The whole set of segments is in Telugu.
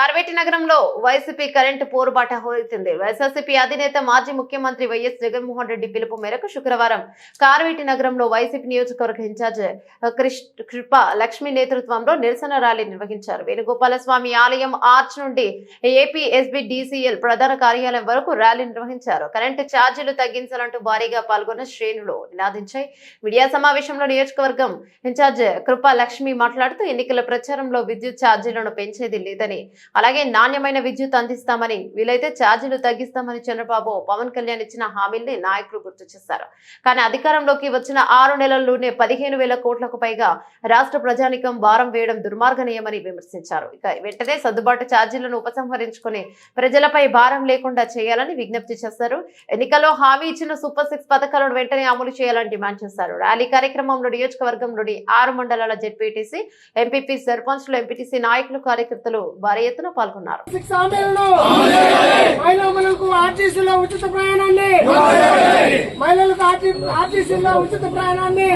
కార్వేటి నగరంలో వైసీపీ కరెంటు పోరుబాట హోరెత్తింది. వైఎస్ఆర్సీపీ అధినేత మాజీ ముఖ్యమంత్రి వైఎస్ జగన్మోహన్ రెడ్డి పిలుపు మేరకు శుక్రవారం కార్వేటి నగరంలో వైసీపీ నియోజకవర్గ ఇన్ఛార్జ్ కృప లక్ష్మి నేతృత్వంలో నిరసన ర్యాలీ నిర్వహించారు. వేణుగోపాల స్వామి ఆలయం ఆర్చ్ నుండి ఏపీ ఎస్బీ డీసీఎల్ ప్రధాన కార్యాలయం వరకు ర్యాలీ నిర్వహించారు. కరెంటు ఛార్జీలు తగ్గించాలంటూ భారీగా పాల్గొన్న శ్రేణులు నినాదించాయి. మీడియా సమావేశంలో నియోజకవర్గం ఇన్ఛార్జ్ కృప లక్ష్మి మాట్లాడుతూ ఎన్నికల ప్రచారంలో విద్యుత్ ఛార్జీలను పెంచేది లేదని అలాగే నాణ్యమైన విద్యుత్ అందిస్తామని వీలైతే ఛార్జీలు తగ్గిస్తామని చంద్రబాబు పవన్ కళ్యాణ్ ఇచ్చిన హామీల్ని నాయకులు గుర్తు చేశారు. కానీ అధికారంలోకి వచ్చిన ఆరు నెలల్లోనే పదిహేను వేల కోట్లకు పైగా రాష్ట్ర ప్రజానికం భారం వేయడం దుర్మార్గనీయమని విమర్శించారు. ఇక వెంటనే సర్దుబాటు ఛార్జీలను ఉపసంహరించుకుని ప్రజలపై భారం లేకుండా చేయాలని విజ్ఞప్తి చేశారు. ఎన్నికల్లో హామీ ఇచ్చిన సూపర్ సిక్స్ పథకాలను వెంటనే అమలు చేయాలని డిమాండ్ చేశారు. ర్యాలీ కార్యక్రమంలో నియోజకవర్గంలోని ఆరు మండలాల జెడ్పీటీసీ ఎంపీపీ సర్పంచ్లు ఎంపీటీసీ నాయకులు కార్యకర్తలు భారీ ఎత్తున పాల్గొన్నారు. సిక్స్ హామీలను మహిళలకు ఆర్టీసీలో ఉచిత ప్రయాణాన్ని మహిళలకు ఆర్టీసీలో ఉచిత ప్రయాణాన్ని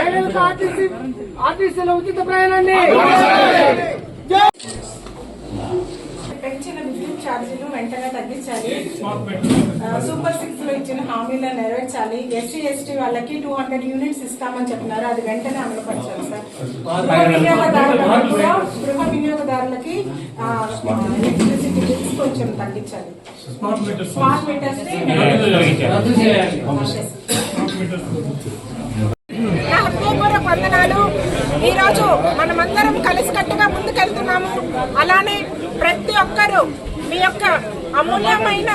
మహిళలకు ఆర్టీసీ ఆర్టీసీలో ఉచిత ప్రయాణాన్ని పెంచిన విద్యుత్ ఛార్జీలు వెంటనే తగ్గించాలి. సూపర్ సిక్స్లో ఇచ్చిన హామీలను నెరవేర్చాలి. ఎస్సీ ఎస్టీ వాళ్ళకి టూ హండ్రెడ్ యూనిట్స్ ఇస్తామని చెప్పినారు అది వెంటనే అమలుపరచాలి సార్. గృహ వినియోగదారులకు కూడా గృహ వినియోగదారులకి ఎలక్ట్రిసిటీ బిల్స్ కొంచెం తగ్గించాలి. స్మార్ట్ మీటర్స్ వందనాలు. ఈరోజు మనమందరం కలిసికట్టుగా ముందుకెళ్తున్నాము. అలానే ప్రతి ఒక్కరూ మీ యొక్క అమూల్యమైన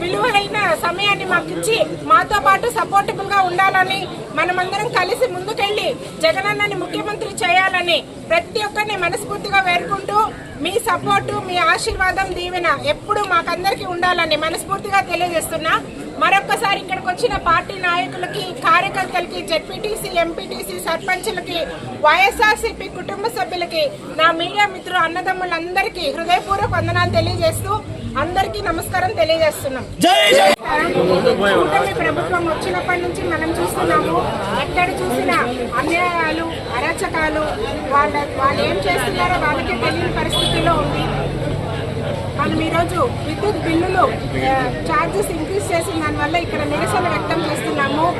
విలువైన సమయాన్ని మాకు ఇచ్చి మాతో పాటు సపోర్టబుల్గా ఉండాలని మనమందరం కలిసి ముందుకెళ్ళి జగనన్నని ముఖ్యమంత్రి చేయాలని ప్రతి ఒక్కరిని మనస్ఫూర్తిగా వేడుకుంటూ మీ సపోర్టు మీ ఆశీర్వాదం దీవెన ఎప్పుడు మాకందరికీ ఉండాలని మనస్ఫూర్తిగా తెలియజేస్తున్నా. మరొక్కసారి ఇక్కడికి వచ్చిన పార్టీ నాయకులకి కార్యకర్తలకి జెడ్పీటీసీ ఎంపీటీసీ సర్పంచులకి వైఎస్ఆర్సీపీ కుటుంబ సభ్యులకి నా మీడియా మిత్రులు అన్నదమ్ములందరికీ హృదయపూర్వక వందనాలు తెలియజేస్తూ అందరికీ నమస్కారం తెలియజేస్తున్నాం. కూటమి ప్రభుత్వం వచ్చినప్పటి నుంచి మనం చూస్తున్నాము ఎక్కడ చూసినా అన్యాయాలు అరాచకాలు వాళ్ళ వాళ్ళు ఏం చేస్తున్నారో వాళ్ళకే తెలియని పరిస్థితిలో ఉంది. మనం ఈరోజు విద్యుత్ బిల్లులు ఛార్జెస్ ఇంక్రీజ్ చేసిన దానివల్ల ఇక్కడ నిరసన వ్యక్తం చేస్తున్నాము.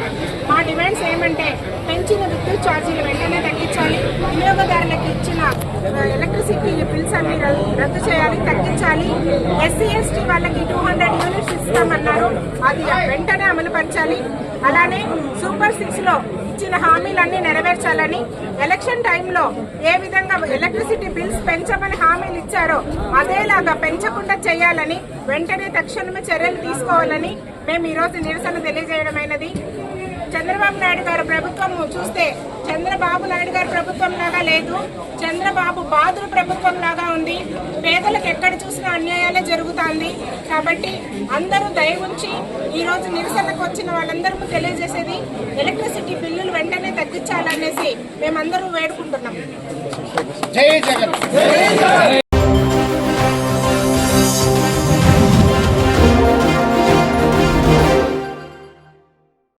మా డిమాండ్స్ ఏమంటే పెంచిన విద్యుత్ ఛార్జీలు వెంటనే తగ్గించాలి. వినియోగదారులకు ఇచ్చిన ఎలక్ట్రిసిటీ బిల్స్ అన్ని రద్దు- చేయాలి తగ్గించాలి. ఎస్సీ ఎస్టీ వాళ్ళకి టూ హండ్రెడ్ యూనిట్స్ ఇస్తామన్నారు. అది వెంటనే అమలుపరచాలి. అలానే సూపర్ సిక్స్లో ఇచ్చిన హామీలన్నీ నెరవేర్చాలని ఎలక్షన్ టైంలో ఏ విధంగా ఎలక్ట్రిసిటీ బిల్స్ పెంచమని హామీలు ఇచ్చారో అదేలాగా పెంచకుండా చేయాలని వెంటనే తక్షణమే చర్యలు తీసుకోవాలని మేము ఈరోజు నిరసన తెలియజేయడమైనది. చంద్రబాబు నాయుడు గారు ప్రభుత్వం చూస్తే చంద్రబాబు నాయుడు గారి ప్రభుత్వం లాగా లేదు. చంద్రబాబు బాధుల ప్రభుత్వం లాగా ఉంది. పేదలకు ఎక్కడ చూసినా అన్యాయాలే జరుగుతుంది. కాబట్టి అందరూ దయ ఉంచి ఈరోజు నిరసనకు వచ్చిన వాళ్ళందరూ తెలియజేసేది ఎలక్ట్రిసిటీ బిల్లులు వెంటనే తగ్గించాలనేసి మేమందరూ వేడుకుంటున్నాం.